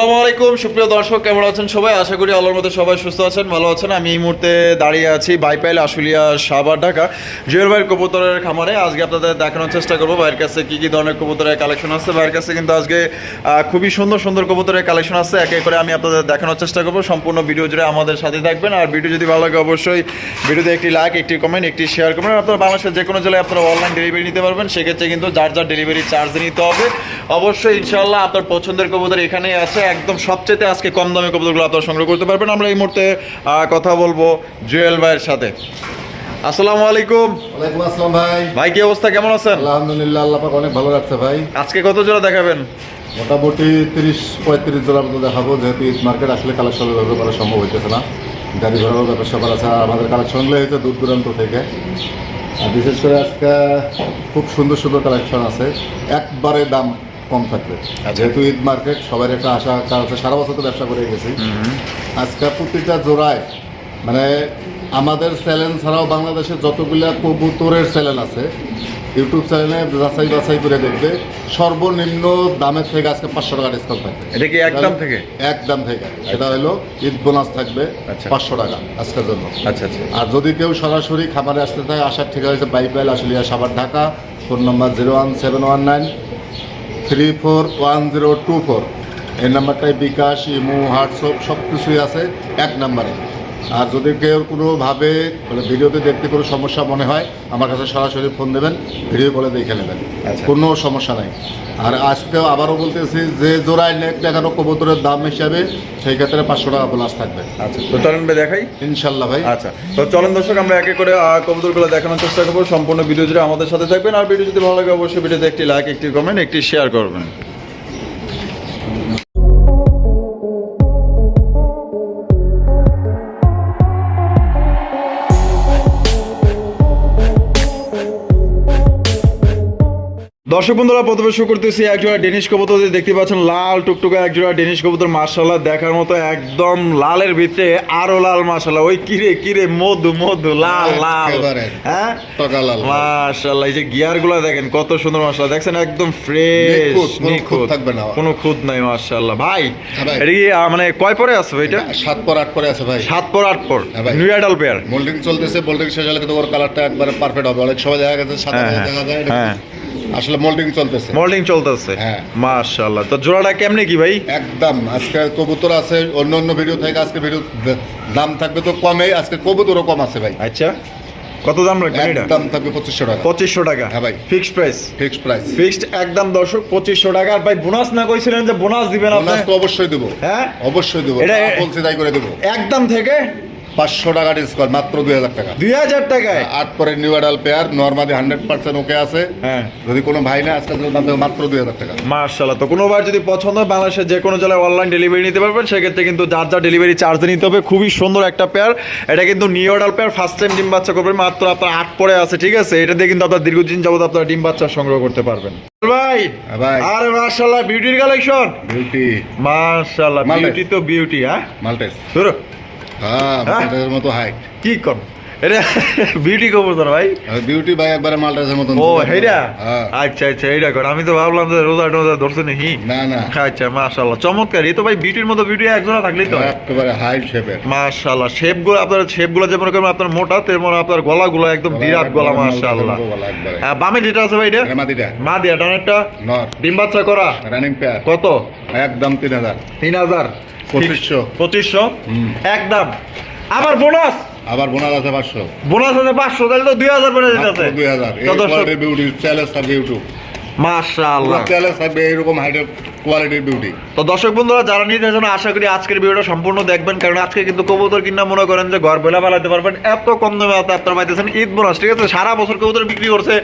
আসসালামু আলাইকুম, সুপ্রিয় দর্শক, কেমন আছেন সবাই? আশা করি আল্লাহর মধ্যে সবাই সুস্থ আছেন, ভালো আছেন। আমি এই মুহূর্তে দাঁড়িয়ে আছি বাইপাইল আশুলিয়া সাবার ঢাকা। জুয়েল ভাইয়ের কবুতরের খামারে আজকে আপনাদের দেখানোর চেষ্টা করব। ভাইয়ের কাছে কী কী ধরনের কবুতরের কালেকশন আছে? ভাইয়ের কাছে কিন্তু আজকে খুবই সুন্দর সুন্দর কবুতরের কালেকশন আছে। একে করে আমি আপনাদের দেখানোর চেষ্টা করব। সম্পূর্ণ ভিডিও জুড়ে আমাদের সাথে থাকবেন। আর ভিডিও যদি ভালো লাগে, অবশ্যই ভিডিওতে একটি লাইক একটি কমেন্ট একটি শেয়ার করবেন। আপনারা বাংলাদেশের যে কোনো জেলায় আপনারা অনলাইন ডেলিভারি নিতে পারবেন। সেক্ষেত্রে কিন্তু যার যার ডেলিভারি চার্জ নিতে হবে, অবশ্যই ইনশাল্লাহ আপনার পছন্দের কবুতর এখানেই আছে। একদম সবচেয়ে আজকে কম দামে কবুতরগুলো আপনারা সংগ্রহ করতে পারবেন। আমরা এই মুহূর্তে কথা বলব জুয়েল ভাইয়ের সাথে। আসসালামু আলাইকুম। ওয়ালাইকুম আসসালাম ভাই। ভাই কি অবস্থা? কেমন আছেন? আলহামদুলিল্লাহ আল্লাহ পাক অনেক ভালো রাখছে ভাই। আজকে কত জোড়া দেখাবেন? মোটামুটি তিরিশ পঁয়ত্রিশ জোড়ার মতো দেখাবো যেহেতু ঈদ মার্কেট আসলে কালেকশন ব্যবহার করা সম্ভব হইতেছে না। গাড়ি ঘোড়ারও ব্যাপার স্যাপার আছে। আমাদের কালেকশনগুলো হয়েছে দূর দূরান্ত থেকে। আর বিশেষ করে আজকে খুব সুন্দর সুন্দর কালেকশন আছে। একবারে দাম কম থাকবে। যেহেতু ঈদ মার্কেট সবার একটা আশা আকাঙ্ক্ষা আছে সারা বছর তো ব্যবসা করে গেছি। আজকে প্রতিটা জোড়ায় মানে আমাদের চ্যানেল ছাড়াও বাংলাদেশের যতগুলা কবুতরের চ্যানেল আছে ইউটিউব চ্যানেলে যাচাই বাছাই করে দেখবে সর্বনিম্ন দামের থেকে আজকে পাঁচশো টাকা ডিসকাউন্ট থাকবে। এটা কি একদম থেকে? একদম থেকে। সেটা হলো ঈদ বোনাস থাকবে আচ্ছা। পাঁচশো টাকা আজকের জন্য। আচ্ছা আচ্ছা। আর যদি কেউ সরাসরি খাবারে আসতে থাকে আসার ঠিকানা হচ্ছে Baipail Ashulia Savar Dhaka phone number zero one seven one nine three four one zero two four এই নাম্বারটায় বিকাশ, ইমো, হোয়াটসঅ্যাপ সব কিছুই আছে, এক নাম্বারে। আর যদি কেউ কোনোভাবে মানে ভিডিওতে দেখতে কোনো সমস্যা মনে হয় আমার কাছে সরাসরি ফোন দেবেন ভিডিও কলে দেখে নেবেন। আচ্ছা। কোনো সমস্যা নাই। আর আজকেও আবারও বলতেছি যে জোড়ায় নেক দেখানো কবুতরের দাম হিসাবে সেই ক্ষেত্রে পাঁচশো টাকা বোনাস থাকবে। আচ্ছা তো চলেন ভাই দেখাই। ইনশাল্লাহ ভাই। আচ্ছা তো চলেন দর্শক আমরা একে করে কবুতরগুলো দেখানোর চেষ্টা করব। সম্পূর্ণ ভিডিও জুড়ে আমাদের সাথে থাকবেন। আর ভিডিও যদি ভালো লাগে অবশ্যই ভিডিওতে একটি লাইক একটি কমেন্ট একটি শেয়ার করবেন। দর্শক বন্ধুরা প্রথমে শুরু করতেছি একজোড়া ডেনিশ কবুতর। দেখতে পাচ্ছেন লাল টুকটুকা একজোড়া ডেনিশ কবুতর মার্শাল্লাহ দেখার মতো একদম লালের ভিতরে আরও লাল মার্শাল্লাহ ওই কিরে কিরে মধু মধু লাল লাল। হ্যাঁ? মার্শাল্লাহ এই যে গিয়ারগুলো দেখেন কত সুন্দর মার্শাল্লাহ দেখছেন একদম ফ্রেশ নিখুঁত, কোনো খুঁত থাকবে না। কোনো খুঁত নাই মার্শাল্লাহ ভাই হ্যাঁ এটা কি মানে কয় পরে আছে ভাই এটা? সাত পর আট পরে আছে ভাই। সাত পর আট পর। হ্যাঁ ভাই। নিউ আইডাল পেয়ার মোল্ডিং চলতেছে মোল্ডিং শেষ হলে কিন্তু ওর কালারটা একবারে পারফেক্ট হবে। অনেক সময় দেখা গেছে সাদা হ্যাঁ, দেখা যায় এটা হ্যাঁ। আসলে মোল্ডিং চলতেছে। মল্ডিং চলতেছে। হ্যাঁ। মার্শাল্লাহ তো জোড়াটা কেমনে কি ভাই? একদম। আজকে কবুতর আছে অন্য অন্য ভিডিও থেকে আজকে ভিডিও দাম থাকবে তো কমে আজকে কবুতরও কম আছে ভাই। আচ্ছা। কত দাম রাখবেন এটা? একদম থাকবে পঁচিশশো টাকা। পঁচিশশো টাকা। হ্যাঁ ভাই। Fixed price fixed price fixed একদম দর্শক পঁচিশশো টাকা। আর ভাই বোনাস না কইছিলেন যে বোনাস দিবেন আপনি? বোনাস তো অবশ্যই দেবো। হ্যাঁ? অবশ্যই দেবো। এটা- বলছি তাই করে দেবো। একদম থেকে পাঁচশো টাকা ডিসকাউন্ট মাত্র দুই হাজার টাকা। দুই হাজার টাকায়? আট পরে new adult pair normally hundred percent okay আছে। হ্যাঁ। যদি কোনো ভাই না আজকে দাম দেবো মাত্র দুই হাজার টাকা। মার্শাল্লাহ তো কোনোবার যদি পছন্দ হয় বাংলাদেশের যে কোনো জেলায় অনলাইন ডেলিভারি নিতে পারবেন সেক্ষেত্রে কিন্তু যার যার ডেলিভারি চার্জ নিতে হবে খুবই সুন্দর একটা পেয়ার এটা কিন্তু new order pair first time ডিম বাচ্চা করবেন মাত্র আপনার আট পরে আছে ঠিক আছে? এটা দিয়ে কিন্তু আপনার দীর্ঘদিন যাবত আপনার ডিম বাচ্চা সংগ্রহ করতে পারবেন। ভাই হ্যাঁ ভাই। আরে মার্শাল্লাহ বিউটির কালেকশন বিউটি মার্শাল্লাহ বিউটি তো বিউটি হ্যাঁ? মাল্টেস ধরো। হ্যাঁ মতো হাইট কি কর এটা বিউটি কবুতর ভাই? বিউটি ভাই একবারে মাল্টেসের মতন। ও হেইডা? হ্যাঁ। আচ্ছা আচ্ছা এইটা কর। আমি তো ভাবলাম যে রোজা টোজা ধরছে নাকি? না না। আচ্ছা মাশাআল্লাহ। চমৎকার। এই তো ভাই বিউটির মতো বিউটি একজোড়া থাকলেই তো একেবারে হাই শেপের মাশাআল্লাহ। শেপগুলো আপনার যেমন আপনার মোটা তেমন আপনার গলা গুলো একদম বিরাট গলা মাশাআল্লাহ হ্যাঁ বামে যেটা আছে ভাই এটা? মাদিটা মা দিয়া ডানেরটা নর। ডিম বাচ্চা করা? রানিং পেয়ার কত? একদম তিন হাজার। তিন হাজার। পঁচিশশো। পঁচিশশো? একদম। আবার বোনাস? আবার বোনাস আছে পাঁচশো। বোনাস আছে পাঁচশো তাহলে তো দুই হাজার বেড়ে যেতে দুই হাজার। বিউটি চ্যালেঞ্জ থাকবে ইউটিউব মাশাআল্লাহ। চ্যালেঞ্জ থাকবে এইরকম হাইটের কোয়ালিটির বিউটি তো দর্শক বন্ধুরা যারা নিতে জন্য আশা করি আজকের ভিডিওটা সম্পূর্ণ দেখবেন কারণ আজকে কিন্তু কবুতর কিনা মনে করেন যে ঘর বেলা বেলাতে পারবেন এত কম দামে আপনি আপনার পাইতেছেন ঈদ বোনাস ঠিক আছে? সারা বছর কবুতর বিক্রি করছে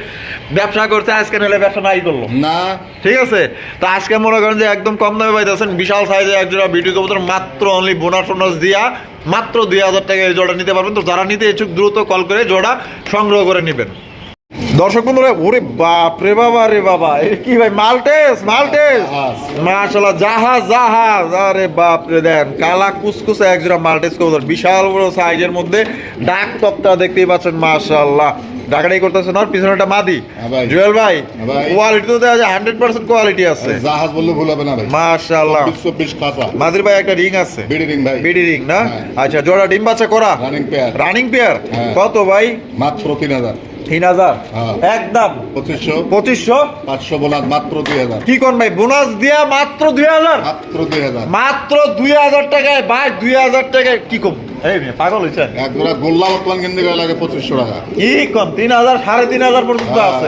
ব্যবসা করছে আজকে নিলে ব্যবসা নাই করল। না। ঠিক আছে? তো আজকে মনে করেন যে একদম কম দামে পাইতেছেন বিশাল সাইজে একজোড়া বিউটি কবুতর মাত্র অনলি বোনাস টোনাস দিয়া মাত্র দুই হাজার টাকা এই জোড়া নিতে পারবেন। তো যারা নিতে ইচ্ছুক দ্রুত কল করে জোড়া সংগ্রহ করে নেবেন। দর্শক বন্ধুরা ওরে বাপ রে বাবা রে বাবা। কি ভাই মালটেস মালটেস। জাহাজ। মাশাআল্লাহ জাহাজ জাহাজ। আরে বাপ রে দেন কালা কুসকুসে একজোড়া মাল্টিস কবুতর। বিশাল বড় সাইজের মধ্যে ডাক টপটা দেখতেই পাচ্ছেন মাশাআল্লাহ। ঢাকাটাই করতেছে না পিছনেটা মাদি। হ্যাঁ ভাই। জুয়েল ভাই হ্যাঁ কোয়ালিটি তো দেখা যায় হান্ড্রেড পার্সেন্ট কোয়ালিটি আছে। জাহাজ বললে ভুল হবে না ভাই। মাশাআল্লাহ। মাদির ভাই একটা রিং আছে। বিডি রিং ভাই। বিডি রিং না? হ্যাঁ। আচ্ছা জোড়া ডিম বাচ্চা করা? রানিং পেয়ার রানিং পেয়ার হ্যাঁ। কত ভাই? মাত্র তিন হাজার। তিন হাজার। হ্যাঁ। একদম। পঁচিশশো। পঁচিশশো? পাঁচশো বোনাস মাত্র দুই হাজার। কি কোন ভাই? বোনাস দিয়া মাত্র দুই হাজার? মাত্র দুই হাজার। মাত্র দুই হাজার টাকায় ভাই দুই হাজার টাকায় কি কম এই মেয়ে, পাগল হয়েছেন এক জোড়া গোল্লা বর্তমান কিনতে গেলে লাগে পঁচিশশো টাকা। কি কম? তিন হাজার সাড়ে তিন হাজার পর্যন্ত আছে।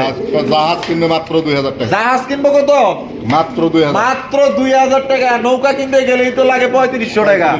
জাহাজ কিনবে মাত্র দুই হাজার টাকা। জাহাজ কিনবো কত? মাত্র দুই হাজার। মাত্র দুই হাজার টাকা। নৌকা কিনতে গেলেই তো লাগে পঁয়ত্রিশশো টাকা।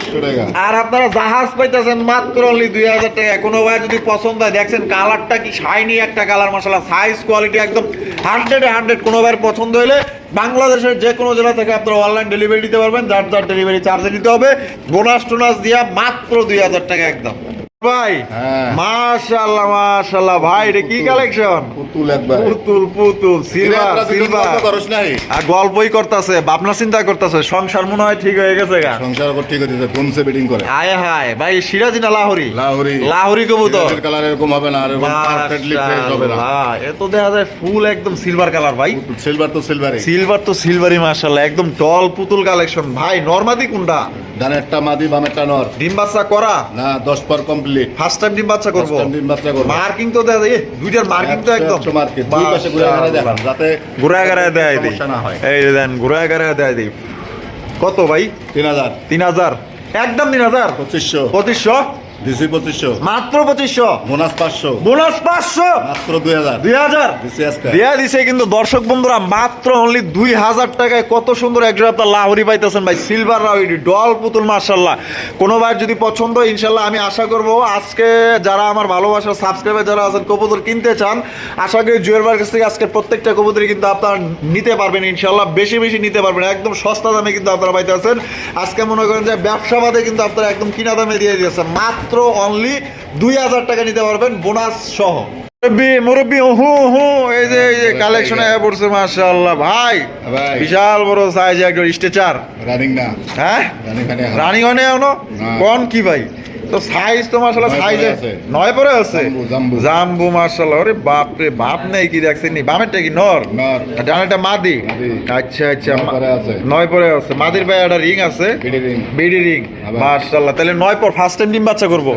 আর আপনারা জাহাজ পাইতেছেন মাত্র অনলি দুই হাজার টাকা। কোনো ভাই যদি পছন্দ হয় দেখছেন কালারটা কি শাইনি একটা কালার মশলা সাইজ কোয়ালিটি একদম হান্ড্রেড হান্ড্রেড কোনো ভাইয়ের পছন্দ হলে বাংলাদেশের যে কোনো জেলা থেকে আপনারা অনলাইন ডেলিভারি দিতে পারবেন, যার যার ডেলিভারি চার্জে নিতে হবে। বোনাস টোনাস দিয়া মাত্র দুই হাজার টাকা একদম। ভাই হ্যাঁ। মাশাল্লাহ মাশাল্লাহ ভাই এটা কি কালেকশন পুতুল একবার। পুতুল পুতুল সিলভার সিলভার খরচ নাই? আর গল্পই করতেছে ভাবনা চিন্তা করতেছে সংসার মনে হয় ঠিক হয়ে গেছে গা। সংসার ওপর ঠিক বিডিং করে। আয় হায় ভাই সিরাজি না লাহোরি? লাহোরি। লাহোরি কবুতর। কালার এরকম হবে না এরকম পারফেক্টলি ফ্রেশ হবে না। মাশাআল্লাহ, এ তো দেখা যায় ফুল একদম সিলভার কালার ভাই। সিলভার তো সিলভারই সিলভার তো সিলভারই মাশাআল্লাহ একদম টল পুতুল কালেকশন ভাই নরমাদি কোনটা? ডানেরটা মাদি বামেরটা নর। ডিম বাচ্চা করা? না দশ পর কমপ্লিট ফার্স্ট টাইম ডিম বাচ্চা করব? ডিম বাচ্চা করব। মার্কিং তো দেয় দুইটার মার্কিং তো একদম। মার্কিং দুই পাশে ঘুরে ঘুরে দেখান যাতে ঘুরে গাড়ায় দেয় দিই হয়। এই দেন ঘুরে গাড়ায় দেয় দিই কত ভাই? তিন হাজার। তিন হাজার। একদম তিন হাজার? পঁচিশশো। পঁচিশশো? দিছি পঁচিশশো। মাত্র পঁচিশশো। বোনাস পাঁচশো। বোনাস পাঁচশো। মাত্র দুই হাজার। দুই হাজার। দেয়া দিছে কিন্তু দর্শক বন্ধুরা মাত্র অনলি দুই হাজার টাকায় কত সুন্দর আপনার লাহরি পাইতেছেন ভাই। সিলভার ডল পুতুল মার্শাল্লাহ কোনো ভাই যদি পছন্দ ইনশাল্লাহ আমি আশা করব আজকে যারা আমার ভালোবাসার সাবস্ক্রাইবার যারা আছেন কবুতর কিনতে চান আশা করি জুয়েল ভাইয়ের কাছ থেকে আজকে প্রত্যেকটা কবুতরই কিন্তু আপনারা নিতে পারবেন ইনশাল্লাহ বেশি বেশি নিতে পারবেন। একদম সস্তা দামে কিন্তু আপনারা পাইতেছেন। আজকে মনে করেন যে ব্যবসা বাদে কিন্তু আপনারা একদম কিনা দামে দিয়ে দিয়েছেন। মাত্র অনলি দুই হাজার টাকা নিতে পারবেন বোনাস সহ। মুরব্বি মুরব্বি হু হু এই যে এই যে কালেকশনে পড়ছে মাশাআল্লাহ। ভাই ভাই। বিশাল বড় সাইজ একজন স্ট্রেচার রানিং না। হ্যাঁ? রানিং খানে রানিং অনে এনো না। কোন কি ভাই? তো সাইজ তো মাশাআল্লাহ সাইজ আছে। নয় পরে আছে? জাম্বু, মাশাআল্লাহ আরে বাপ রে বাপ নেই কি দেখছেন নি? বামেরটা কি নর। আর মাদি। আচ্ছা আচ্ছা নয় পরে আছে। মাদির ভাই একটা রিং আছে। BD ring. মাশাআল্লাহ তাহলে নয় পর ফার্স্ট টাইম ডিম বাচ্চা করব।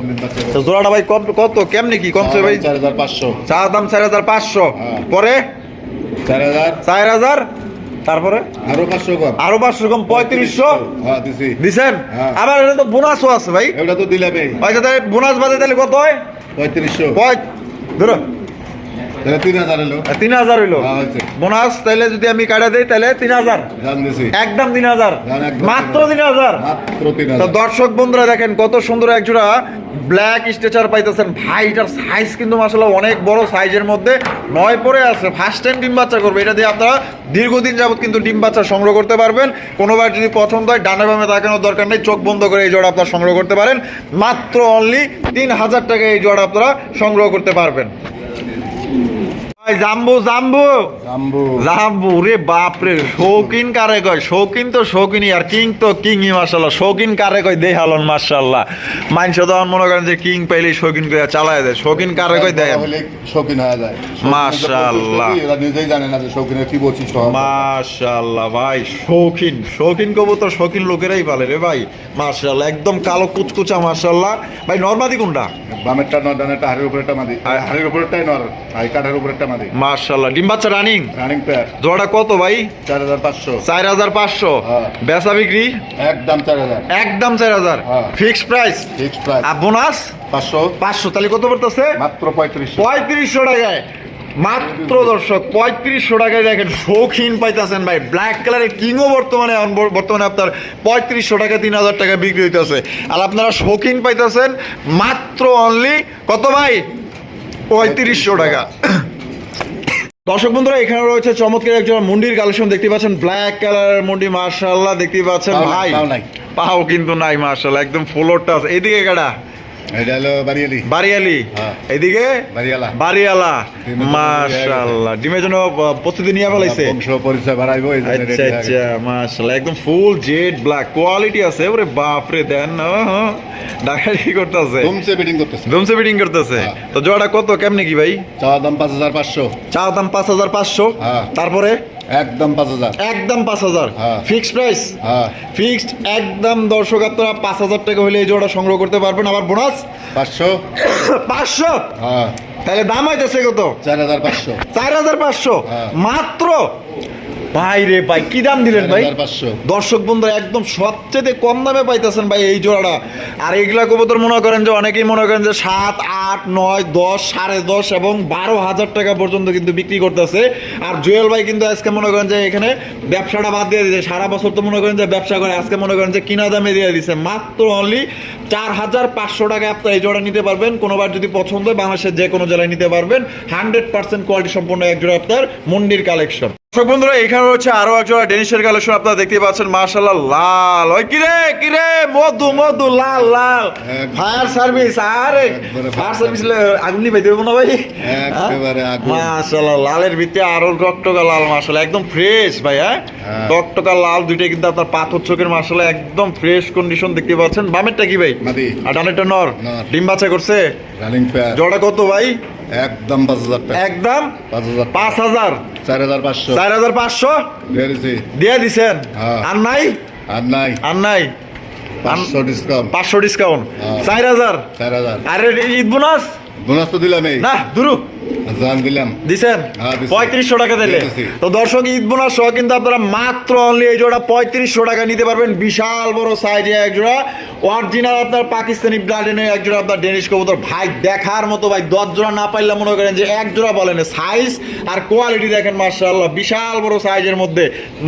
তো জোড়াটা ভাই কত কত কেমনে কি কমছে ভাই? চার হাজার পাঁচশো। চার দাম চার হাজার পাঁচশো। হ্যাঁ। পরে? চার হাজার। চার হাজার? তারপরে? আরও পাঁচশো কম। আরও পাঁচশো কম পঁয়ত্রিশশো? হ্যাঁ দিছি। দিছেন? হ্যাঁ। আবার এটা তো বোনাসও আছে ভাই। এটা তো দিলামই আচ্ছা তাহলে বোনাস বাদে তাহলে কত হয়? পঁয়ত্রিশশো। পঁয় ধরো। তিন হাজার হইল তিন হাজার হইল। হ্যাঁ। বোনাস তাহলে যদি আমি কাটা দিই তাহলে তিন হাজার। একদম তিন হাজার। মাত্র তিন হাজার। তো দর্শক বন্ধুরা দেখেন কত সুন্দর এক জোড়া ব্ল্যাক স্ট্রেচার পাইতেছেন। ভাই এটার সাইজ কিন্তু মাসাল্লাহ অনেক বড় সাইজের মধ্যে নয় পরে আছে। ফার্স্ট টাইম ডিম বাচ্চা করবে। এটা দিয়ে আপনারা দীর্ঘদিন যাবত কিন্তু ডিম বাচ্চা সংগ্রহ করতে পারবেন। কোনোবার যদি পছন্দ হয় ডানে বামে তাকানোর দরকার নেই। চোখ বন্ধ করে এই জোড়া আপনারা সংগ্রহ করতে পারেন। মাত্র অনলি তিন হাজার টাকা এই জোড়া আপনারা সংগ্রহ করতে পারবেন। জাম্বু জাম্বু। জাম্বু। জাম্বু রে বাপ রে শৌখিন কারে কয়? শৌখিন তো শৌখিনই আর কিং তো কিংই মার্শাল্লাহ শৌখিন কারে কয়? দেহ হালন মার্শাল্লাহ মানুষ তখন মনে করেন যে কিং পাইলেই শৌখিন করে চালায় দেয়। শৌখিন কারে কয় দেয় শৌখিন হয়ে যায়। মাশাআল্লাহ। এরা নিজেই জানে না যে শৌখিনের কি বলছি সব মাশাল্লাহ ভাই শৌখিন। শৌখিন কবুতর শৌখিন লোকেরাই পালে রে ভাই। মাশাল্লাহ একদম কালো কুচকুচা মাশাল্লাহ ভাই নর্মাদি কোনটা? বামেরটা নর ডানেরটা হাড়ের উপরেরটা মাদি। হাড়ের উপরেরটাই নর আর কাঠের উপরেরটা মাদি। মাশাল্লাহ ডিম বাচ্চা রানিং রানিং পেয়ার জোড়া কত ভাই? চার হাজার পাঁচশো। চার হাজার পাঁচশো। হ্যাঁ। বেচা বিক্রি? একদম চার হাজার। একদম চার হাজার। ফিক্সড প্রাইস ফিক্স প্রাইস আর বোনাস পাঁচশো। পাঁচশো। তাহলে কত পড়তেছে? মাত্র পঁয়ত্রিশশো। পঁয়ত্রিশশো টাকায়। মাত্র দর্শক পঁয়ত্রিশশো টাকায় দেখেন শৌখিন পাইতেছেন ভাই। ব্ল্যাক কালারের কিংও বর্তমানে বর্তমানে আপনার পঁয়ত্রিশশো টাকা তিন হাজার টাকা বিক্রি হইতেছে। আর আপনারা শৌখিন পাইতেছেন মাত্র অনলি কত ভাই? পঁয়ত্রিশশো টাকা। দর্শক বন্ধুরা এখানে রয়েছে চমৎকার একজন মুন্ডির কালেকশন দেখতে পাচ্ছেন ব্ল্যাক কালারের মুন্ডি মার্শাল্লাহ দেখতে পাচ্ছেন ভাই। পাও কিন্তু নাই মার্শাল্লাহ একদম ফ্লোরটা আছে এইদিকে কাটা বাড়িয়ালি। হ্যাঁ। এদিকে বাড়িয়ালা। বাড়িয়ালা। ডিমের জন্য মাশাআল্লাহ। ডিমের জন্য আহ, প্রস্তুতি নিয়ে ফেলাইছে? পরিচয় বাড়াইবো আচ্ছা। আচ্ছা একদম ফুল জেড ব্ল্যাক কোয়ালিটি আছে ওরে বাপ রে ডাকাডাকি করতেছে। ধুমসে করতেছে। ধুমসে বিডিং করতেছে। হ্যাঁ। তো জোড়াটা কত? কেমনে কি ভাই? চাওয়া দাম পাঁচ হাজার পাঁচশো। চা দাম পাঁচ হাজার পাঁচশো। হ্যাঁ। তারপরে? একদম পাঁচ হাজার। একদম পাঁচ হাজার। ফিক্সড প্রাইস ফিক্সড একদম দর্শক আপনারা পাঁচ হাজার টাকা হলে এই জোড়া সংগ্রহ করতে পারবেন। আবার বোনাস পাঁচশো। পাঁচশো? হ্যাঁ। তাহলে দাম হইতেছে কত? চার হাজার পাঁচশো। চার হাজার পাঁচশো। মাত্র ভাই রে ভাই কি দাম দিলেন ভাই? দর্শক বন্ধুরা একদম সবচেয়ে কম দামে পাইতেছেন ভাই এই জোড়াটা। আর এইগুলা কবুতর মনে করেন যে অনেকেই মনে করেন যে সাত আট নয় দশ সাড়ে দশ এবং বারো হাজার টাকা পর্যন্ত কিন্তু বিক্রি করতেছে। আর জুয়েল ভাই কিন্তু আজকে মনে করেন যে এখানে ব্যবসাটা বাদ দিয়ে দিয়েছে। সারা বছর তো মনে করেন যে ব্যবসা করে আজকে মনে করেন যে কিনা দামে দিয়ে দিচ্ছে মাত্র অনলি চার হাজার পাঁচশো টাকায় আপনার এই জোড়া নিতে পারবেন। কোনোবার যদি পছন্দ হয় বাংলাদেশের যে কোনো জেলায় নিতে পারবেন। হান্ড্রেড পার্সেন্ট কোয়ালিটি সম্পূর্ণ এক জোড়া আপনার মন্ডির কালেকশন। দর্শক বন্ধুরা এখানে হচ্ছে আরও এক জোড়া ডেনিশের কালেকশন আপনারা দেখতে পাচ্ছেন। মার্শাল্লাহ লাল। ওই কিরে কিরে মধু মধু লাল লাল। ফায়ার সার্ভিস আরে ফায়ার সার্ভিস আগুন নিবে দেবো না ভাই। একেবারে আগুন। মাশাল্লাহ লালের ভিতরে আরও টকটকা লাল মাশাল্লাহ একদম ফ্রেশ ভাই হ্যাঁ? হ্যাঁ। টকটকা লাল দুইটাই কিন্তু আপনার পাথর চোখের মাশাল্লাহ একদম ফ্রেশ কন্ডিশন দেখতে পাচ্ছেন। বামেরটা কি ভাই? আর ডানেরটা নর। নর। ডিম বাচ্চা করছে? জোড়া কত ভাই? একদম পাঁচ হাজার একদম পাঁচ হাজার। পাঁচ হাজার। চার হাজার পাঁচশো। চার হাজার পাঁচশো? দিয়ে দিছেন? হ্যাঁ। আর নাই? আর নাই। আর নাই? পাঁচশো ডিসকাউন্ট পাঁচশো ডিসকাউন্ট হ্যাঁ। চার হাজার? চার হাজার। আরে ঈদ বোনাস? বোনাস তো দিলাম না দুরু দিছেন? হ্যাঁ, পঁয়ত্রিশশো টাকা দিলে। তো দর্শক ঈদ বোনাস সহ কিন্তু আপনারা মাত্র অনলি এই জোড়া পঁয়ত্রিশশো টাকা নিতে পারবেন। বিশাল বড় সাইজে এক জোড়া। অরিজিনাল আপনার পাকিস্তানি ব্লাডেনের এক জোড়া আপনার ডেনিশ কবুতর। ভাই দেখার মতো ভাই দশ জোড়া না পাইলে মনে করেন যে এক জোড়া বলেন সাইজ আর কোয়ালিটি দেখেন মার্শাল্লাহ বিশাল বড় সাইজের মধ্যে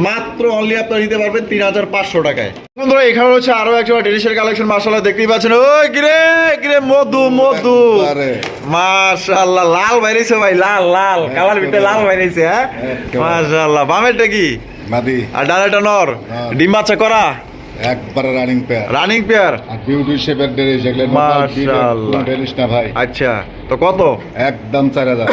মাত্র অনলি আপনারা নিতে পারবেন তিন হাজার পাঁচশো টাকায়। বন্ধুরা এখানে হচ্ছে আরও এক জোড়া ডেনিশের কালেকশন মার্শাল্লাহ দেখতেই পাচ্ছেন। ওই কিরে কিরে মধু মধু। একবারে। মাশাআল্লাহ লাল বাইরেছে ভাই লাল লাল কালার ভিতরে লাল বাইরেছে হ্যাঁ? একেবারে। মাশাআল্লাহ বামেরটা কি? মাদি। আর ডালাটা নর। হ্যাঁ। ডিম বাচ্চা করা? একবারে রানিং পেয়ার রানিং পেয়ার আর বিউটি শেপের ড্রেস এগুলো মাশাআল্লাহ। ড্রেস না ভাই। আচ্ছা তো কত? একদম চার হাজার।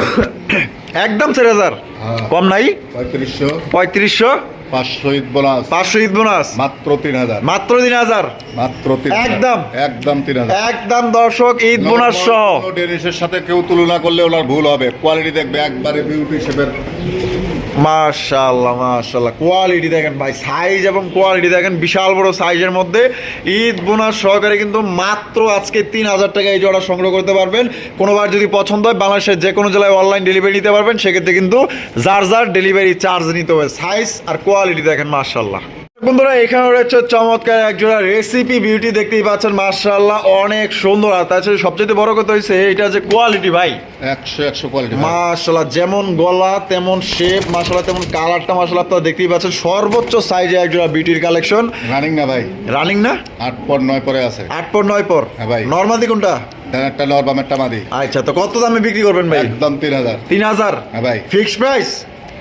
একদম চার হাজার? হ্যাঁ। কম নাই? পঁয়ত্রিশশো। পঁয়ত্রিশশো? পাঁচশো ঈদ বোনাস পাঁচশো ঈদ বোনাস মাত্র তিন হাজার। মাত্র তিন হাজার? মাত্র তিন হাজার। একদম। একদম তিন হাজার। একদম দর্শক ঈদ বোনাস সহ। কোনো ডেনিসের সাথে কেউ তুলনা করলে ওনার ভুল হবে। কোয়ালিটি দেখবে একবারে বিউটি শেপের মাশাআল্লাহ মাশাআল্লাহ। কোয়ালিটি দেখেন ভাই সাইজ এবং কোয়ালিটি দেখেন, বিশাল বড় সাইজের মধ্যে। ঈদ বোনাস সহকারে কিন্তু মাত্র আজকে তিন হাজার টাকা এই জোড়া সংগ্রহ করতে পারবেন। কোনোবার যদি পছন্দ হয়, বাংলাদেশের যে কোনো জেলায় অনলাইন ডেলিভারি নিতে পারবেন। সেক্ষেত্রে কিন্তু যার যার ডেলিভারি চার্জ নিতে হবে। সাইজ আর কোয়ালিটি দেখেন, মাশাআল্লাহ। বন্ধুরা এখানে রয়েছে চমৎকার একজোড়া রেসিপি বিউটি দেখতেই পাচ্ছেন। মাশাআল্লাহ অনেক সুন্দর। আর তাছাড়া সবচেয়ে বড় কথা হয়েছে এটা যে কোয়ালিটি ভাই। একশো একশো কোয়ালিটি মাশাল্লাহ যেমন গলা তেমন শেপ মাশাল্লাহ তেমন কালারটা মাশাল্লাহ আপনারা দেখতেই পাচ্ছেন। সর্বোচ্চ সাইজে একজোড়া বিউটির কালেকশন রানিং না ভাই? রানিং না? আট পর নয় পরে আছে। আট পর নয় পর। হ্যাঁ ভাই। নর্মাদি কোনটা? একটা নর বামেরটা মাদি। আচ্ছা তো কত দামে বিক্রি করবেন ভাই? একদম তিন হাজার। তিন হাজার? হ্যাঁ ভাই। ফিক্সড প্রাইস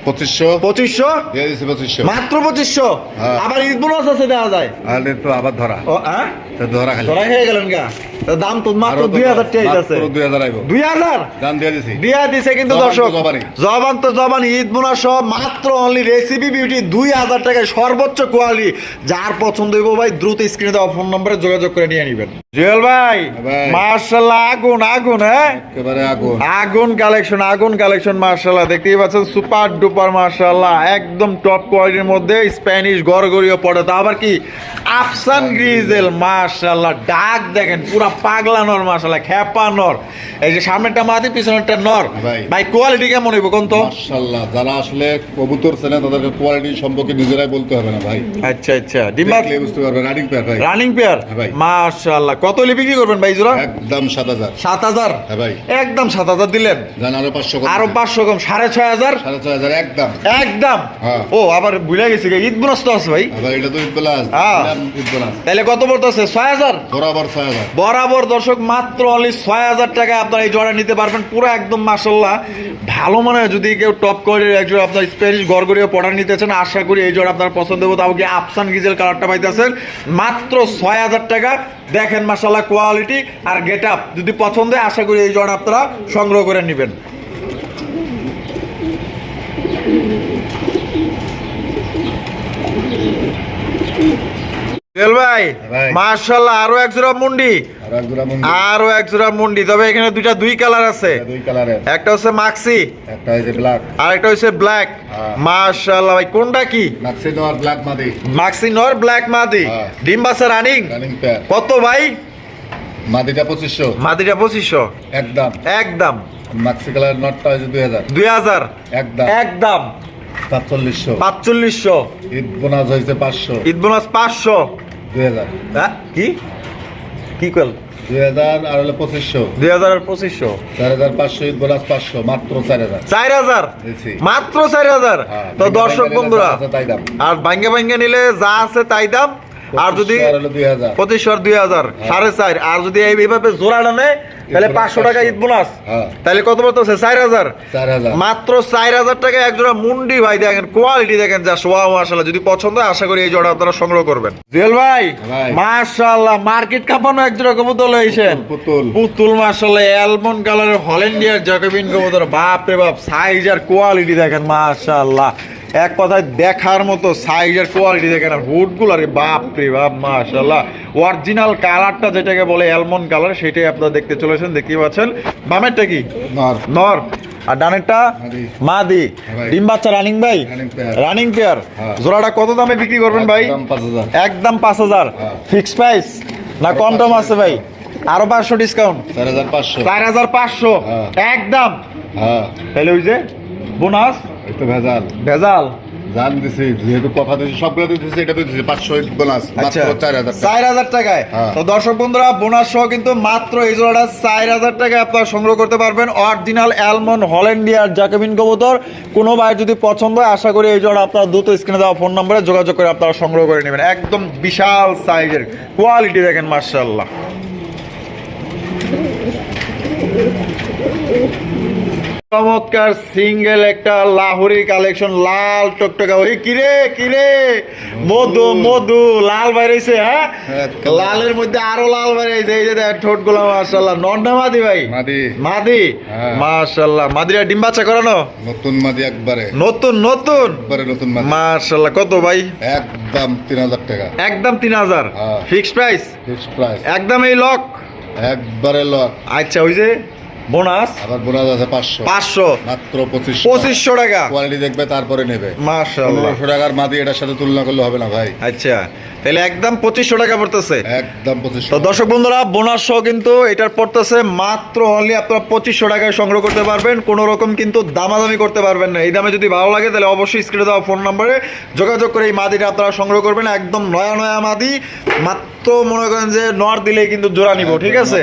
পঁচিশশো? পঁচিশশো? দিয়ে দিচ্ছি পঁচিশশো। মাত্র পঁচিশশো? হ্যাঁ। আবার ঈদ বোনাস আছে দেওয়া যায়। তাহলে তো আবার ধরা। ও হ্যাঁ? ধরা খালি। ধরা হয়ে গেলেন গা। দাম তো মাত্র দুই হাজার টাকা আছে। দুই হাজার আইব। দুই হাজার? দাম দিয়ে দিছি। দিয়া দিছে কিন্তু দর্শক জবান তো জবান ঈদ বোনা সহ মাত্র অনলি রেসিপি বিউটি দুই হাজার টাকায় সর্বোচ্চ কোয়ালিটি যার পছন্দ হইব ভাই দ্রুত স্ক্রিনে দেওয়া ফোন নম্বরে যোগাযোগ করে নিয়ে নিবেন। জুয়েল ভাই ভাই। মার্শাল্লাহ আগুন আগুন হ্যাঁ? একেবারে আগুন। আগুন কালেকশন আগুন কালেকশন মার্শাল্লাহ দেখতেই পাচ্ছেন সুপার ডুপার মার্শাল্লাহ একদম টপ কোয়ালিটির মধ্যে স্প্যানিশ গড়গড়িও পড়ে। তা আবার কি? আফসান গ্রিজেল মার্শাল্লাহ ডাক দেখেন পুরা পাগলা নর মার্শাল্লাহ নর। এই যে সামনেরটা মাটি পিছনেরটা নর। ভাই। ভাই কোয়ালিটি কেমন হইব কোন তো? মাশাআল্লাহ যারা আসলে কবুতর চেনে তাদেরকে কোয়ালিটি সম্পর্কে নিজেরাই বলতে হবে না ভাই। আচ্ছা আচ্ছা। ডিম্বা বুঝতে পারবে রানিং পেয়ার ভাই। রানিং পেয়ার হ্যাঁ ভাই। মার্শাল্লাহ কত হলে বিক্রি করবেন ভাই জোড়া? একদম সাত হাজার। সাত হাজার? হ্যাঁ ভাই। একদম সাত হাজার দিলেন? আরও পাঁচশো আরও পাঁচশো কম সাড়ে ছয় হাজার? সাড়ে ছয় হাজার একদম। একদম? হ্যাঁ। ও আবার ভুলে গেছি ঈদ বোনাস তো আছে ভাই। এটা তো ঈদ বোনাস। হ্যাঁ। ঈদ বোনাস। তাহলে কত পড়তেছে? ছয় হাজার? বরাবর ছয় হাজার। বরাবর দর্শক মাত্র অনলি ছয় হাজার টাকা আপনার এই জোড়া নিতে পারবেন। পুরো একদম মাসাল্লাহ ভালো মনে হয় যদি কেউ টপ করে একজন আপনার স্প্যানিশ গড়গড়িয়ে পড়া নিতে চান আশা করি এই জোড়া আপনার পছন্দ হবে। তাও কি আফসান গিজেল কালারটা পাইতেছেন। মাত্র ছয় হাজার টাকা। দেখেন মাসাল্লাহ কোয়ালিটি আর গেট আপ যদি পছন্দ হয়, আশা করি এই জোড়া আপনারা সংগ্রহ করে নেবেন। জুয়েল ভাই। মার্শাল্লাহ আরও এক জোড়া মুন্ডি। আর এক জোড়া মুন্ডি। তবে এখানে দুইটা দুই কালার আছে। একটা হচ্ছে মাক্সি আর একটা হচ্ছে ব্ল্যাক। মার্শাল্লাহ ভাই কোনটা কি? ব্ল্যাক মাদি। মাক্সি নর ব্ল্যাক মাদি। হ্যাঁ। ডিম বাসা রানিং রানিং কত ভাই? মাদিটা পঁচিশশো। মাদিটা পঁচিশশো। একদম। একদম। মাক্সি কালার নটটা হয়েছে দুই হাজার। দুই হাজার। একদম। একদম। পাঁচচল্লিশশো। ঈদ বোনাস হয়েছে পাঁচশো। ঈদ বোনাস পাঁচশো। দুই হাজার। হ্যাঁ? কি? কি কল দুই হাজার আর হলো পঁচিশশো। দুই হাজার আর পঁচিশশো। চার হাজার পাঁচশো ঈদ বোনাস পাঁচশো মাত্র চার হাজার। চার হাজার? দিছি। মাত্র চার হাজার? হ্যাঁ, তো দর্শক বন্ধুরা আছে তাই দাম। আর ভাঙ্গে ভাঙ্গে নিলে যা আছে তাই দাম। আর যদি পঁচিশশো দুই হাজার। হাজার সাড়ে চার। আর যদি এইভাবে জোড়া টানে তাহলে পাঁচশো টাকা ঈদ বোনাস। হ্যাঁ। তাহলে কত চার হাজার। চার হাজার। মাত্র চার হাজার টাকা এক জোড়া মুন্ডি ভাই দেখেন কোয়ালিটি দেখেন যা সোয়া মাসাল্লাহ যদি পছন্দ আশা করি এই জোড়া আপনারা সংগ্রহ করবেন। জুয়েল ভাই। মাশাআল্লাহ মার্কেট কাঁপানো এক জোড়া কবুতর লইছেন। পুতুল পুতুল। মাশাআল্লাহ অ্যালমন্ড কালারের হল্যান্ডিয়ার জ্যাকোবিন কবুতর। বাপ রে বাপ সাইজ আর কোয়ালিটি দেখেন মাশাআল্লাহ। এক কথায় দেখার মতো সাইজ আর কোয়ালিটি দেখেন আর হুডগুলো আরে বাপ রে বাপ মাশাআল্লাহ। অরিজিনাল কালারটা যেটাকে বলে অ্যালমন্ড কালার সেটাই আপনারা দেখতে চলেছেন দেখতেই পাচ্ছেন। বামেরটা কি? নর। নর। আর ডানেরটা? মাদি। মাদি। ভাই। ডিম বাচ্চা রানিং ভাই? রানিং পেয়ার হ্যাঁ। জোড়াটা কত দামে বিক্রি করবেন ভাই? একদম পাঁচ হাজার। হ্যাঁ। ফিক্স প্রাইস না কম টম আছে ভাই? আরও পাঁচশো ডিসকাউন্ট চার হাজার পাঁচশো। হ্যাঁ। একদম। হ্যাঁ। তাহলে ওই যে বোনাস। এই ভেজাল। ভেজাল? জান দিছি যেহেতু কথা দিছি সবগুলো দিতেছি এটা দিছি পাঁচশো বোনাস আচ্ছা মাত্র চার হাজার টাকা। চার হাজার টাকায়? হ্যাঁ। তো দর্শক বন্ধুরা বোনাস সহ কিন্তু মাত্র এই জোড়াটা চার হাজার টাকায় আপনারা সংগ্রহ করতে পারবেন। অরিজিনাল অ্যালমন্ড হল্যান্ডিয়ার জাকেবিন কবুতর। কোনো ভাই যদি পছন্দ হয় আশা করি এই জোড়া আপনারা দ্রুত স্ক্রিনে দেওয়া ফোন নম্বরে যোগাযোগ করে আপনারা সংগ্রহ করে নেবেন। একদম বিশাল সাইজের কোয়ালিটি দেখেন মার্শাল্লাহ চমৎকার সিঙ্গেল একটা লাহোরি কালেকশন লাল টকটকা। ওই কিরে কিরে? মধু মধু লাল বাইরেছে হ্যাঁ? লালের মধ্যে আরও লাল বাইরেছে এই যে ঠোঁটগুলো মাশাল্লাহ নন্ডা মাদি ভাই? মাদি। মাদি? হ্যাঁ। মাশাল্লাহ মাদিরা ডিম বাচ্চা করানো? নতুন মাদি একবারে। নতুন নতুন? একবারে নতুন মাদি। মাশাল্লাহ কত ভাই? একদম তিন হাজার টাকা। একদম তিন হাজার? হ্যাঁ। Fixed price? Fixed price. একদম এই লক? একবারে লক। আচ্ছা ওই যে বোনাস? আবার বোনাস আছে পাঁচশো। পাঁচশো। মাত্র পঁচিশ পঁচিশশো টাকা। কোয়ালিটি দেখবে তারপরে নেবে। মাশাল্লাহ পনেরোশো টাকার মাদি এটার সাথে তুলনা করলে হবে না ভাই। আচ্ছা। তাহলে একদম পঁচিশশো টাকা পড়তেছে। একদম পঁচিশশো তো দর্শক বন্ধুরা বোনাস সহ কিন্তু এটার পড়তেছে মাত্র অনলি আপনারা পঁচিশশো টাকায় সংগ্রহ করতে পারবেন কোনো রকম কিন্তু দামাদামি করতে পারবেন না। এই দামে যদি ভালো লাগে তাহলে অবশ্যই স্ক্রিনে দেওয়া ফোন নম্বরে যোগাযোগ করে এই মাদিটা আপনারা সংগ্রহ করবেন একদম নয়া নয়া মাদি মাত্র মনে করেন যে নর দিলেই কিন্তু জোড়া নিব ঠিক আছে?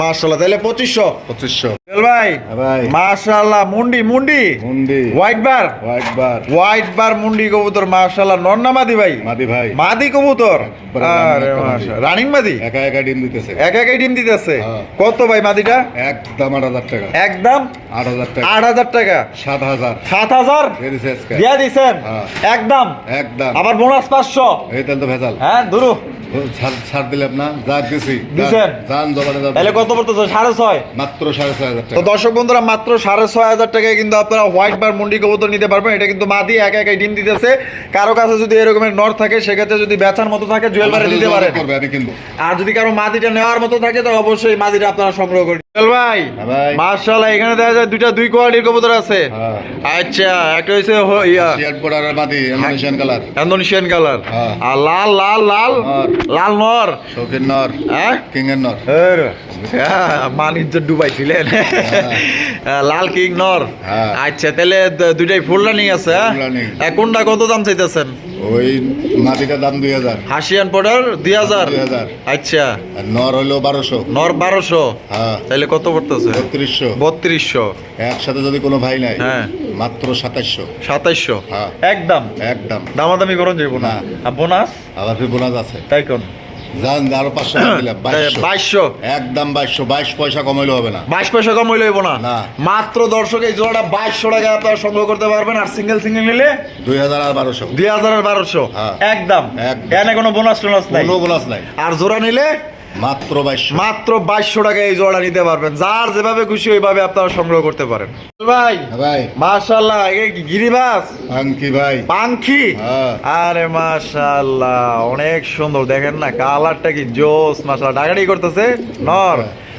মার্শাল্লাহ তাহলে পঁচিশশো। পঁচিশশো। ভাই হ্যাঁ ভাই। মার্শাল্লাহ মুন্ডি মুন্ডি। মুন্ডি। White bar white bar white bar মুন্ডি কবুতর মার্শাল্লাহ নর না মাদি ভাই? মাদি ভাই। মাদি কবুতর একবারে আরে রানিং মাশা রানিং। মাদি? একা একা ডিম দিতেছে। একা একাই ডিম দিতেছে? হ্যাঁ। কত ভাই মাদিটা? একদম আট হাজার টাকা। একদম আট হাজার টাকা। আট হাজার টাকা। সাত হাজার। সাত হাজার? দিয়ে দিছে দিয়া দিছেন? হ্যাঁ। একদম। একদম। আবার বোনাস পাঁচশো। এই তেল তো ভেজাল। হ্যাঁ ধরু ছাড় ছাড় দিলাম না যা দিছি দিছেন? জান জবানে যাবে তাহলে কত পড়তেছে? সাড়ে ছয়। মাত্র সাড়ে ছয় হাজার তো দর্শক বন্ধুরা মাত্র সাড়ে ছয় হাজার টাকায় কিন্তু আপনারা হোয়াইট বার মুন্ডি কবুতর নিতে পারবেন। এটা কিন্তু একা একাই ডিম দিতেছে। কারও কাছে যদি এরকমের নর থাকে সেক্ষেত্রে যদি বেচার মতো থাকে জুয়েল বারে দিতে পারেন। কিন্তু আর যদি কারও মাদিটা নেওয়ার মতো থাকে তো অবশ্যই মাদিটা আপনারা সংগ্রহ করুন ভাই হ্যাঁ ভাই। মার্শাল্লাহ এখানে দেখা যায় দুইটা দুই কোয়ালিটির কবুতর আছে। হ্যাঁ। আচ্ছা একটা হচ্ছে হ- yeah. Indonesian colour Indonesian colour. আর লাল লাল লাল। লাল নর। শৌখিন নর। হ্যাঁ? কিং এর নর হ্যাঁ, মানিজ্য ডুবাইছিলেন। লাল কিং নর। হ্যাঁ। আচ্ছা তাহলে দুইটাই ফুল রানিং আছে হ্যাঁ? কোনটা কত দাম চাইতেছেন? ওই মাটিটা দাম দুই হাজার। হাসিয়ান পাউডার দুই হাজার? 2000 আচ্ছা। নর হলো বারোশো। নর বারোশো? হ্যাঁ। তাহলে কত পড়তেছে? বত্রিশশো। বত্রিশশো। একসাথে যদি কোনো ভাই নাই হ্যাঁ। মাত্র সাতাশশো সাতাইশশো? হ্যাঁ। একদম? একদম। দামাদামি করুন যাইব না। আর বোনাস আবার বোনাস আছে। তাই কোন? যান আরও পাঁচশো দিলাম বাইশশো। একদম বাইশশো বাইশ পয়সা কমাইলে হবে না। বাইশ পয়সা কমাইলে হবে না। মাত্র দর্শক এই জোড়াটা বাইশশো টাকা আপনারা সংগ্রহ করতে পারবেন আর সিঙ্গেল সিঙ্গেল নিলে দুই হাজার আর বারোশো। দুই হাজার আর বারোশো। হ্যাঁ। একদম। এখানে কোনো বোনাস টোনাস নাই। কোনো বোনাস নাই। আর জোড়া নিলে মাত্র বাইশশো মাত্র বাইশশো টাকা এই জোড়া নিতে পারবেন। যার যেভাবে খুশি ওইভাবে আপনারা সংগ্রহ করতে পারেন। ভাই হ্যাঁ ভাই। মাশাল্লাহ গিরিবাস? পাঙ্কি ভাই। পাঙ্খি হ্যাঁ। আরে মাশাল্লাহ অনেক সুন্দর। দেখেন না কালারটা কি জোস মাশাল্লাহ ডাকাডি করতেছে? নর।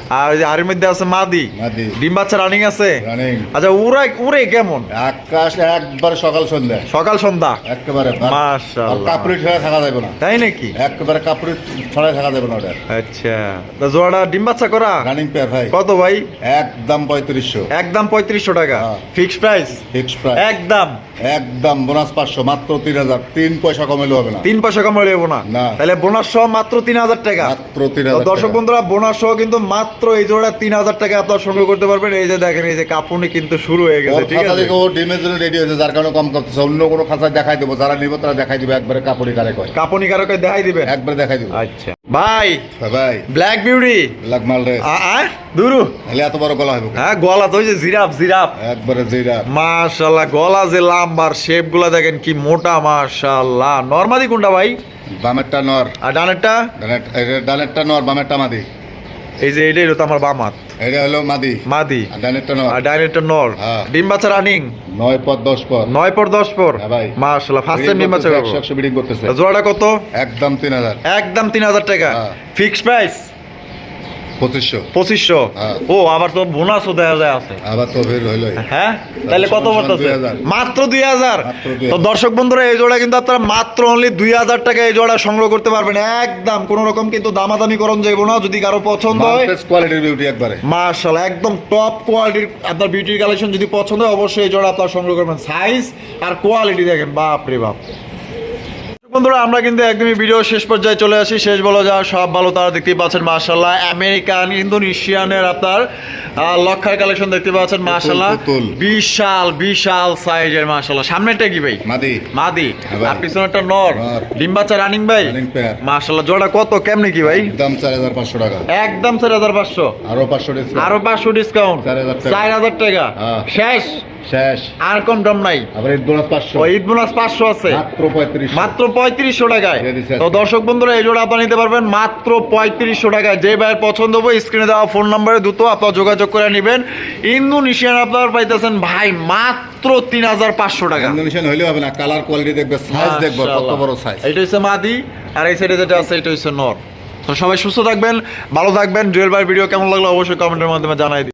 আর ওই যে হাড়ির মধ্যে আছে মাদি। মাদি। ডিম বাচ্চা রানিং আছে? রানিং আচ্ছা উড়ে উড়ে কেমন? আকাশ একবার সকাল সন্ধ্যা। সকাল সন্ধ্যা? একেবারে মাশাআল্লাহ। কাপড়ি ছাড়া থাকা যাবে না। তাই নাকি? একেবারে কাপড়ি ছাড়াই থাকা যাবে না ওটা আচ্ছা। তা জোড়াটা ডিম বাচ্চা করা? রানিং পেয়ার ভাই। কত ভাই? একদম পঁয়ত্রিশশো। একদম পঁয়ত্রিশশো টাকা। ফিক্সড প্রাইস ফিক্স প্রাইস একদম একদম বোনাস পাঁচশো মাত্র তিন হাজার। তিন পয়সা কমাইলে হবে না। তিন পয়সা কম হইব না। তাহলে বোনাস সহ মাত্র তিন হাজার টাকা। মাত্র তিন তো হাজার দর্শক টাকা। বন্ধুরা বোনাস সহ কিন্তু মাত্র এই জোড়া তিন হাজার টাকা আপনার সংগ্রহ করতে পারবেন। এই যে দেখেন এই যে কাপুনি কিন্তু শুরু হয়ে গেছে ঠিক আছে? ও ডিমের জন্য রেডি হয়েছে যার কারণে কম করতেছে। অন্য কোনো খাঁচা দেখাই দেবো যারা নিব তারা দেখাই দিবে একবারে কাপড়ি কারে কয়। কাপুনি কারকে দেখাই দিবেন একবারে দেখাই দিব। আচ্ছা। ভাই ভাই। ব্ল্যাক বিউটি লাগমাল রে। দুরু। তাহলে এত বড় গলা হবে হ্যাঁ গলা তো ওই যে জিরাফ জিরাফ। একবারে জিরা মাশাল্লাহ গলা যে লাম্বার শেপগুলা দেখেন কি মোটা মাশাল্লাহ। নর্মালি কোনটা ভাই? বামেরটা নর। আর ডানেরটা? ডানেরটা নর বামেরটা মাদি। এই যে এটাই হলো তো আমার বামাত এটা হলো মাদি। মাদি। আর ডানেরটা নর। হ্যাঁ। ডিম বাচ্চা রানিং নয় পর দশ পর। নয় পর দশ পর? হ্যাঁ মাশাল্লাহ ফার্স্ট টাইম ডিম বাচ্চা জোড়াটা কত? একদম তিন হাজার। একদম তিন হাজার টাকা। হ্যাঁ। ফিক্সড প্রাইস পঁচিশশো। পঁচিশশো? হ্যাঁ। ও আবার তো বোনাসও দেওয়া যায় আছে। আবার তো ভিড় হইল। হ্যাঁ? তাহলে কত পড়তেছে মাত্র দুই হাজার? তো দর্শক বন্ধুরা এই জোড়া কিন্তু আপনারা মাত্র অনলি দুই হাজার টাকা এই জোড়া সংগ্রহ করতে পারবেন। একদম কোন রকম কিন্তু দামাদামি করণ যাইব না যদি কারও পছন্দ হয়। কোয়ালিটির বিউটি একবারে। মার্শাল একদম টপ কোয়ালিটির আপনার বিউটির কালেকশন যদি পছন্দ হয় অবশ্যই এই জোড়া আপনার সংগ্রহ করবেন। সাইজ আর কোয়ালিটি দেখেন বাপ রে বাপ। বন্ধুরা আমরা কিন্তু একদমই ভিডিও শেষ পর্যায়ে চলে আসি। শেষ বলো যা সব ভালো তারা দেখতেই পাচ্ছেন মার্শাল্লাহ আমেরিকান ইন্দোনেশিয়ানের আপনার লক্ষার কালেকশন দেখতে পাচ্ছেন মার্শাল্লাহ বিশাল বিশাল সাইজের মার্শাল্লাহ সামনেটা কি ভাই? মাদি। মাদি। হ্যাঁ আর পিছনেরটা নর। নর। ডিম বাচ্চা রানিং ভাই। মার্শাল্লাহ জোড়া কত কেমনে কি ভাই? একদম চার হাজার পাঁচশো টাকা। একদম চার হাজার পাঁচশো। আরও পাঁচশো ডিসকাউন্ট আরও পাঁচশো ডিসকাউন্ট 4,000 টাকা। চার হাজার টাকা। হ্যাঁ। শেষ। শেষ। আর কম দাম নাই। আবার ঈদ বোনাস পাঁচশো। ঈদ বোনাস পাঁচশো আছে। মাত্র পঁয়ত্রিশ মাত্র পঁয়ত্রিশশো টাকায়। তো দর্শক বন্ধুরা এই জোড়া আপনারা নিতে পারবেন মাত্র পঁয়ত্রিশশো টাকায়। যে ভাইয়ের পছন্দ হবে স্ক্রিনে দেওয়া ফোন নাম্বারে দ্রুত আপনার যোগাযোগ করে নেবেন। ইন্দোনেশিয়ান আপনার পাইতেছেন ভাই মাত্র তিন হাজার পাঁচশো টাকা। ইন্দোনেশিয়ান হইলে হবে না কালার কোয়ালিটি দেখবে সাইজ দেখবে কত মাশাআল্লাহ। বড় সাইজ এটা হচ্ছে মাদি আর এই সাইডে যেটা আছে এটা হচ্ছে নর। তো সবাই সুস্থ থাকবেন ভালো থাকবেন। জুয়েল ভিডিও কেমন লাগল অবশ্যই কমেন্টের মাধ্যমে জানাই